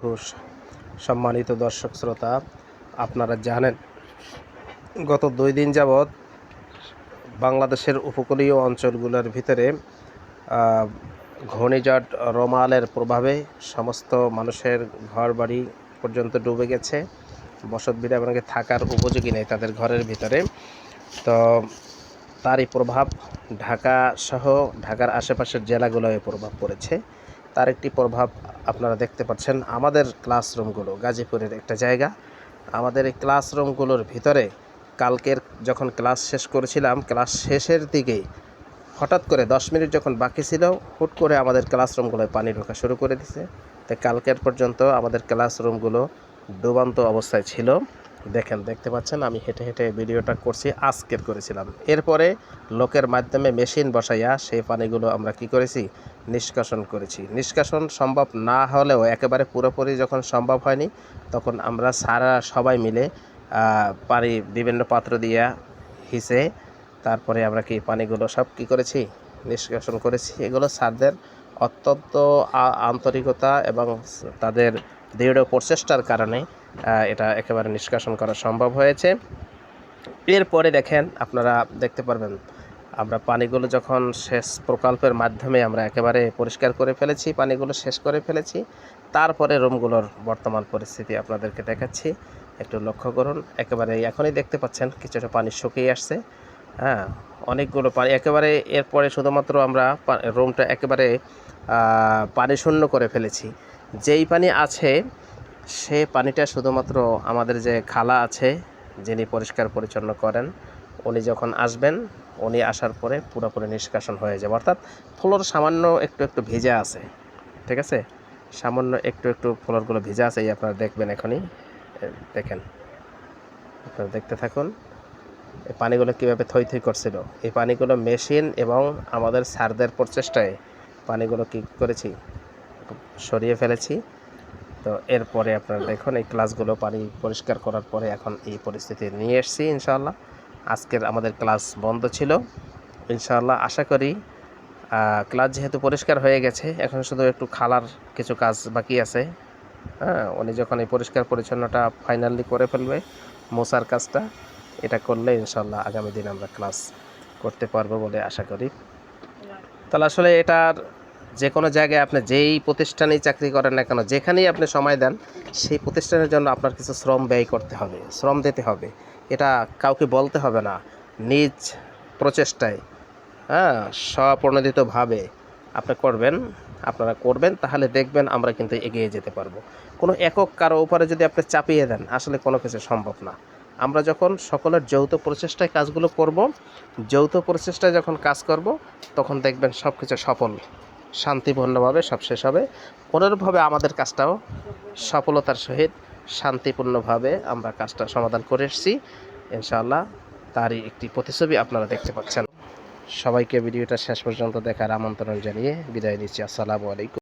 ঘোষ সম্মানিত দর্শক শ্রোতা আপনারা জানেন গত দুই দিন যাবৎ বাংলাদেশের উপকূলীয় অঞ্চলগুলোর ভিতরে আহ, ঘূর্ণিঝড় রোমালের প্রভাবে সমস্ত মানুষের ঘর বাড়ি পর্যন্ত ডুবে গেছে। বসত বিড়া এবং থাকার উপযোগী নেই তাদের ঘরের ভিতরে। তো তারই প্রভাব ঢাকা সহ ঢাকার আশেপাশের জেলাগুলোয় প্রভাব পড়েছে। তার একটি প্রভাব আপনারা দেখতে পাচ্ছেন। আমাদের ক্লাসরুমগুলো গাজীপুরের একটা জায়গা। আমাদের এই ক্লাসরুমগুলোর ভিতরে কালকের যখন ক্লাস শেষ করেছিলাম ক্লাস শেষের দিকেই হঠাৎ করে দশ মিনিট যখন বাকি ছিল, হুট করে আমাদের ক্লাসরুমগুলোয় পানি ঢোকা শুরু করে দিছে। তাই কালকের পর্যন্ত আমাদের ক্লাসরুমগুলো ডুবান্ত অবস্থায় ছিল। দেখেন, দেখতে পাচ্ছেন, আমি হেঁটে হেঁটে ভিডিওটা করছি, আজকের করেছিলাম। এরপরে লোকের মাধ্যমে মেশিন বসাইয়া সেই পানিগুলো আমরা কি করেছি? নিষ্কাশন করেছি। নিষ্কাশন সম্ভব না হলেও একেবারে পুরোপুরি যখন সম্ভব হয়নি, তখন আমরা সারা সবাই মিলে পানি বিভিন্ন পাত্র দিয়া হিসে তারপরে আমরা কি পানিগুলো সব কি করেছি? নিষ্কাশন করেছি। এগুলো স্যারদের অত্যন্ত আন্তরিকতা এবং তাদের দৃঢ় প্রচেষ্টার কারণে এটা একেবারে নিষ্কাশন করা সম্ভব হয়েছে। এরপরে দেখেন, আপনারা দেখতে পারবেন, আমরা পানিগুলো যখন শেষ প্রকল্পের মাধ্যমে আমরা একেবারে পরিষ্কার করে ফেলেছি, পানিগুলো শেষ করে ফেলেছি, তারপরে রুমগুলোর বর্তমান পরিস্থিতি আপনাদেরকে দেখাচ্ছি। একটু লক্ষ্য করুন, একেবারে এখনই দেখতে পাচ্ছেন, কিছুটা পানি শুকিয়ে আসছে। হ্যাঁ অনেকগুলো পানি, একেবারে এরপরে শুধুমাত্র আমরা রুমটা একেবারে পানি শূন্য করে ফেলেছি। যেই পানি আছে সে পানিটা শুধুমাত্র আমাদের যে খালা আছে, যিনি পরিষ্কার পরিচ্ছন্ন করেন, উনি যখন আসবেন, উনি আসার পরে পুরোপুরি নিষ্কাশন হয়ে যাবে। অর্থাৎ ফ্লোর সামান্য একটু একটু ভেজা আছে, ঠিক আছে? সামান্য একটু একটু ফ্লোরগুলো ভেজা আছে, এই আপনারা দেখবেন এখনই। দেখেন, আপনারা দেখতে থাকুন, এই পানিগুলো কীভাবে থই থই করছিল। এই পানিগুলো মেশিন এবং আমাদের স্যারদের প্রচেষ্টায় পানিগুলো কী করেছি? সরিয়ে ফেলেছি। তো এরপরে আপনারা দেখুন, এই ক্লাসগুলো পানি পরিষ্কার করার পরে এখন এই পরিস্থিতি নিয়ে এসেছি ইনশাআল্লাহ। আজকের আমাদের ক্লাস বন্ধ ছিল। ইনশাআল্লাহ আশা করি ক্লাস যেহেতু পরিষ্কার হয়ে গেছে, এখন শুধু একটু খালার কিছু কাজ বাকি আছে। হ্যাঁ উনি যখন এই পরিষ্কার পরিচ্ছন্নটা ফাইনালি করে ফেলবে, মোসার কাজটা, এটা করলে ইনশাল্লাহ আগামী দিন আমরা ক্লাস করতে পারব বলে আশা করি। তাহলে আসলে এটার যে কোনো জায়গায় আপনি যেই প্রতিষ্ঠানেই চাকরি করেন না কেন, যেখানেই আপনি সময় দেন, সেই প্রতিষ্ঠানের জন্য আপনার কিছু শ্রম ব্যয় করতে হবে, শ্রম দিতে হবে। এটা কাউকে বলতে হবে না। নিজ প্রচেষ্টায় হ্যাঁ স্বপ্রণোদিতভাবে আপনি করবেন, আপনারা করবেন, তাহলে দেখবেন আমরা কিন্তু এগিয়ে যেতে পারব। কোনো একক কারও উপরে যদি আপনি চাপিয়ে দেন, আসলে কোনো কিছু সম্ভব না। আমরা যখন সকলের যৌথ প্রচেষ্টায় কাজগুলো করব, যৌথ প্রচেষ্টায় যখন কাজ করব, তখন দেখবেন সব কিছু সফল। শান্তিপূর্ণভাবে সব শেষ হবে। অনুরূপভাবে আমাদের কাজটাও সফলতার সহিত শান্তিপূর্ণভাবে আমরা কাজটা সমাধান করে এসেছি। ইনশাআল্লাহ তারই একটি প্রতিছবি আপনারা দেখতে পাচ্ছেন। সবাইকে ভিডিওটা শেষ পর্যন্ত দেখার আমন্ত্রণ জানিয়ে বিদায় নিচ্ছি। আসসালামু আলাইকুম।